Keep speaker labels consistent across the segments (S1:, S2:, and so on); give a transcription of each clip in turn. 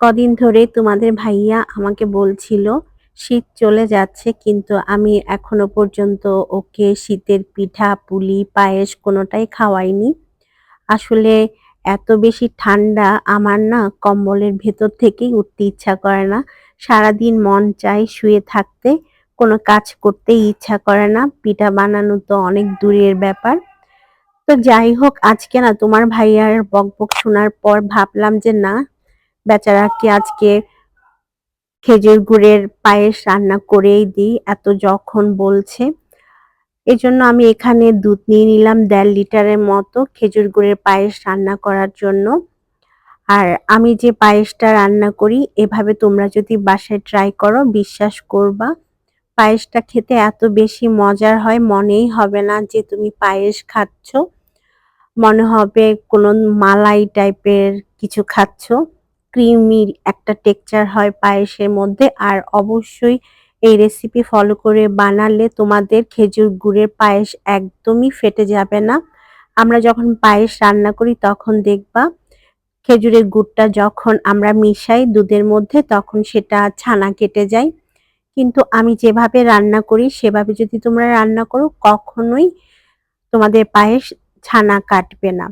S1: কদিন ধরে তোমাদের ভাইয়া আমাকে বলছিল, শীত চলে যাচ্ছে, কিন্তু আমি এখনও পর্যন্ত ওকে শীতের পিঠা, পুলি, পায়েস কোনোটাই খাওয়াইনি। আসলে এত বেশি ঠান্ডা আমার না কম্বলের ভেতর থেকেই উঠতে ইচ্ছা করে না। সারাদিন মন চায় শুয়ে থাকতে, কোনো কাজ করতেই ইচ্ছা করে না। পিঠা বানানো তো অনেক দূরের ব্যাপার। তো যাই হোক, আজকে না তোমার ভাইয়ার বকবক শোনার পর ভাবলাম যে না বেচারাকে আজকে খেজুর গুড়ের পায়েস রান্না করেই দিই এত যখন বলছে। এজন্য আমি এখানে দুধ নিয়ে নিলাম দেড় লিটারের মতো খেজুর গুড়ের পায়েস রান্না করার জন্য। আর আমি যে পায়েসটা রান্না করি, এভাবে তোমরা যদি বাসায় ট্রাই করো, বিশ্বাস করবা, পায়েসটা খেতে এত বেশি মজার হয়, মনেই হবে না যে তুমি পায়েস খাচ্ছ। মনে হবে কোনো মালাই টাইপের কিছু খাচ্ছ। ক্রিমি একটা টেক্সচার হয় পায়েসের মধ্যে। আর অবশ্যই এই রেসিপি ফলো করে বানালে তোমাদের খেজুর গুড়ের পায়েস একদমই ফেটে যাবে না। আমরা যখন পায়েস রান্না করি তখন দেখবা খেজুরের গুড়টা যখন আমরা মিশাই দুধের মধ্যে তখন সেটা ছানা কেটে যায়। কিন্তু আমি যেভাবে রান্না করি সেভাবে যদি তোমরা রান্না করো কখনোই তোমাদের পায়েস ছানা কাটবে না।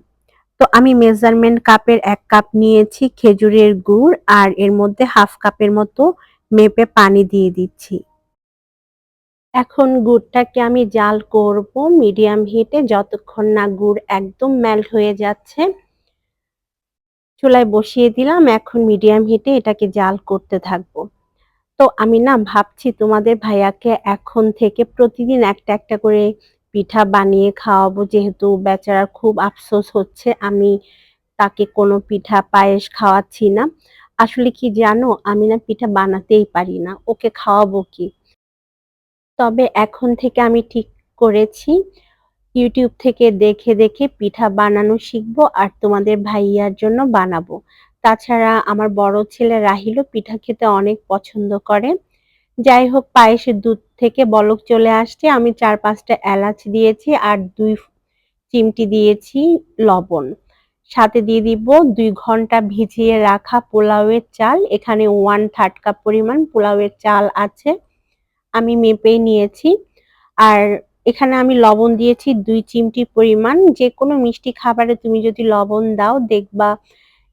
S1: তো আমি মেজারমেন্ট কাপের এক কাপ নিয়েছি, খেজুরের গুড়, আর এর মধ্যে হাফ কাপের মতো মেপে পানি দিয়ে দিচ্ছি। এখন গুড়টাকে আমি জাল করব মিডিয়াম হিটে, যতক্ষণ না গুড় একদম মেল্ট হয়ে যাচ্ছে। চুলায় বসিয়ে দিলাম, এখন মিডিয়াম হিটে এটাকে জাল করতে থাকব। তো আমি না ভাবছি তোমাদের ভাইয়াকে এখন থেকে প্রতিদিন একটা একটা করে পিঠা বানিয়ে খাওয়াবো যেহেতু বেচারার খুব আফসোস হচ্ছে, আমি তাকে কোনো পিঠা পায়েস খাওয়াচ্ছি না। আসলে কি জানো, আমি না পিঠা বানাতেই পারি না, ওকে খাওয়াবো কি? তবে এখন থেকে আমি ঠিক করেছি, ইউটিউব থেকে দেখে দেখে পিঠা বানানো শিখব আর তোমাদের ভাইয়ার জন্য বানাবো। তাছাড়া আমার বড় ছেলে রাহিলও পিঠা খেতে অনেক পছন্দ করে। যাই হোক, পায়েসের দুধ থেকে বলক চলে আসছে। আমি চার পাঁচটা এলাচ দিয়েছি আর দুই চিমটি দিয়েছি লবণ। সাথে দিয়ে দিব দুই ঘণ্টা ভিজিয়ে রাখা পোলাওয়ের চাল। এখানে ওয়ান থার্ড কাপ পরিমাণ পোলাওয়ের চাল আছে। আমি মেপে নিয়েছি। আর এখানে আমি লবণ দিয়েছি দুই চিমটি পরিমাণ। যে কোনো মিষ্টি খাবারে তুমি যদি লবণ দাও, দেখবা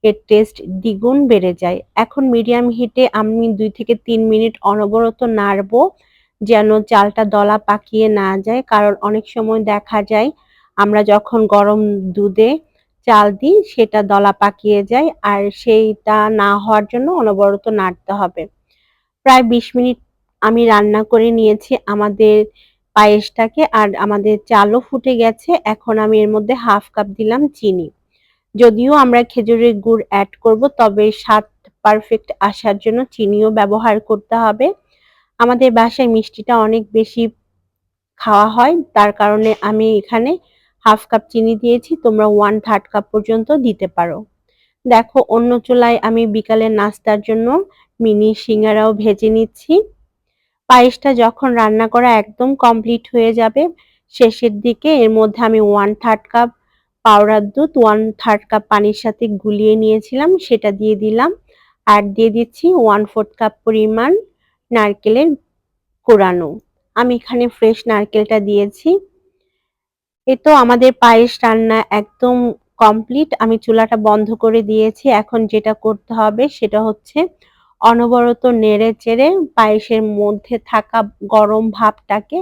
S1: এর টেস্ট দ্বিগুণ বেড়ে যায়। এখন মিডিয়াম হিটে আমি দুই থেকে তিন মিনিট অনবরত নাড়বো যেন চালটা দলা পাকিয়ে না যায়। কারণ অনেক সময় দেখা যায় আমরা যখন গরম দুধে চাল দিই সেটা দলা পাকিয়ে যায় আর সেইটা না হওয়ার জন্য অনবরত নাড়তে হবে। প্রায় বিশ মিনিট আমি রান্না করে নিয়েছি আমাদের পায়েসটাকে আর আমাদের চালও ফুটে গেছে। এখন আমি এর মধ্যে হাফ কাপ দিলাম চিনি। যদিও আমরা খেজুরের গুড় অ্যাড করব, তবে স্বাদ পারফেক্ট আসার জন্য চিনিও ব্যবহার করতে হবে। আমাদের বাসায় মিষ্টিটা অনেক বেশি খাওয়া হয়, তার কারণে আমি এখানে হাফ কাপ চিনি দিয়েছি, তোমরা ওয়ান থার্ড কাপ পর্যন্ত দিতে পারো। দেখো, অন্য চুলায় আমি বিকালে নাস্তার জন্য মিনি সিঙ্গারাও ভেজে নিচ্ছি। পায়েসটা যখন রান্না করা একদম কমপ্লিট হয়ে যাবে, শেষের দিকে এর মধ্যে আমি ওয়ান থার্ড কাপ পাউডার দুধ ওয়ান থার্ড কাপ পানির সাথে গুলিয়ে নিয়েছিলাম, সেটা দিয়ে দিলাম। আর দিয়ে দিচ্ছি ওয়ান ফোর্থ কাপ পরিমাণ নারকেলের কোরানো। আমি এখানে ফ্রেশ নারকেলটা দিয়েছি। এ তো আমাদের পায়েস রান্না একদম কমপ্লিট আমি চুলাটা বন্ধ করে দিয়েছি। এখন যেটা করতে হবে সেটা হচ্ছে অনবরত নেড়ে চেড়ে পায়েসের মধ্যে থাকা গরম ভাবটাকে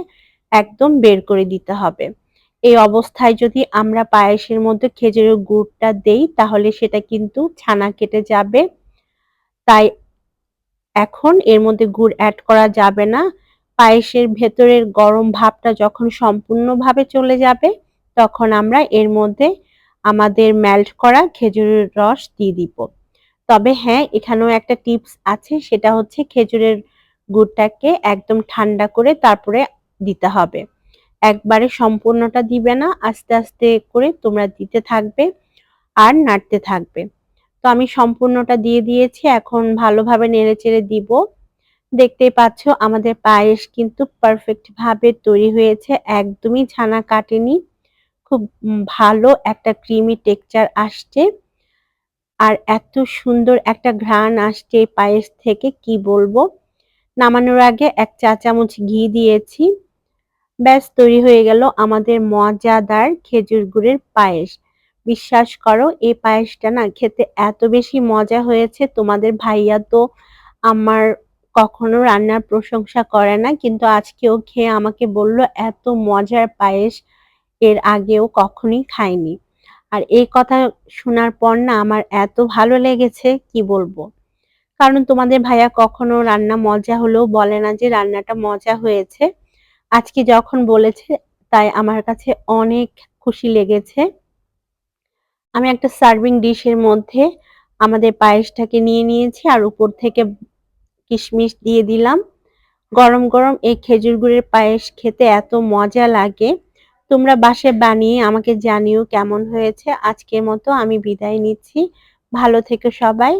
S1: একদম বের করে দিতে হবে। এই অবস্থায় যদি আমরা পায়েসের মধ্যে খেজুরের গুড়টা দেই, তাহলে সেটা কিন্তু ছানা কেটে যাবে। তাই এখন এর মধ্যে গুড় অ্যাড করা যাবে না। পায়েসের ভেতরের গরম ভাবটা যখন সম্পূর্ণভাবে চলে যাবে, তখন আমরা এর মধ্যে আমাদের মেল্ট করা খেজুরের রস দিয়ে দিব। তবে হ্যাঁ এখানেও একটা টিপস আছে, সেটা হচ্ছে খেজুরের গুড়টাকে একদম ঠান্ডা করে তারপরে দিতে হবে। একবারে সম্পূর্ণটা দিবে না, আস্তে আস্তে করে তোমরা দিতে থাকবে আর নাড়তে থাকবে। তো আমি সম্পূর্ণটা দিয়ে দিয়েছি, এখন ভালোভাবে নেড়ে চেড়ে দিব। দেখতেই পাচ্ছ আমাদের পায়েস কিন্তু পারফেক্ট ভাবে তৈরি হয়েছে, একদমই ছানা কাটেনি। খুব ভালো একটা ক্রিমি টেক্সচার আসছে। আর এত সুন্দর একটা ঘ্রাণ আসছে পায়েস থেকে, কি বলব? নামানোর আগে এক চা চামচ ঘি দিয়েছি। ব্যাস, তৈরি হয়ে গেল আমাদের মজাদার খেজুর গুড়ের পায়েস। বিশ্বাস করো, এই পায়েসটা না খেতে এত বেশি মজা হয়েছে। তোমাদের ভাইয়া তো আমার কখনো রান্নার প্রশংসা করে না, কিন্তু আজকেও খেয়ে আমাকে বলল, এত মজার পায়েস এর আগেও কখনোই খাইনি। আর এই কথা শোনার পর না আমার এত ভালো লেগেছে, কি বলব? কারণ তোমাদের ভাইয়া কখনো রান্না মজা হলেও বলে না যে রান্নাটা মজা হয়েছে। আজকে যখন বলেছে, তাই আমার কাছে অনেক খুশি লেগেছে। আমি একটা সার্ভিং ডিশের মধ্যে আমাদের পায়েসটাকে নিয়ে নিয়েছি আর উপর থেকে কিশমিশ দিয়ে দিলাম। গরম গরম এই খেজুর গুড়ের পায়েস খেতে এত মজা লাগে। তোমরা বাসে বানিয়ে আমাকে জানিও কেমন হয়েছে। আজকের মতো আমি বিদায় নিচ্ছি। ভালো থেকো সবাই।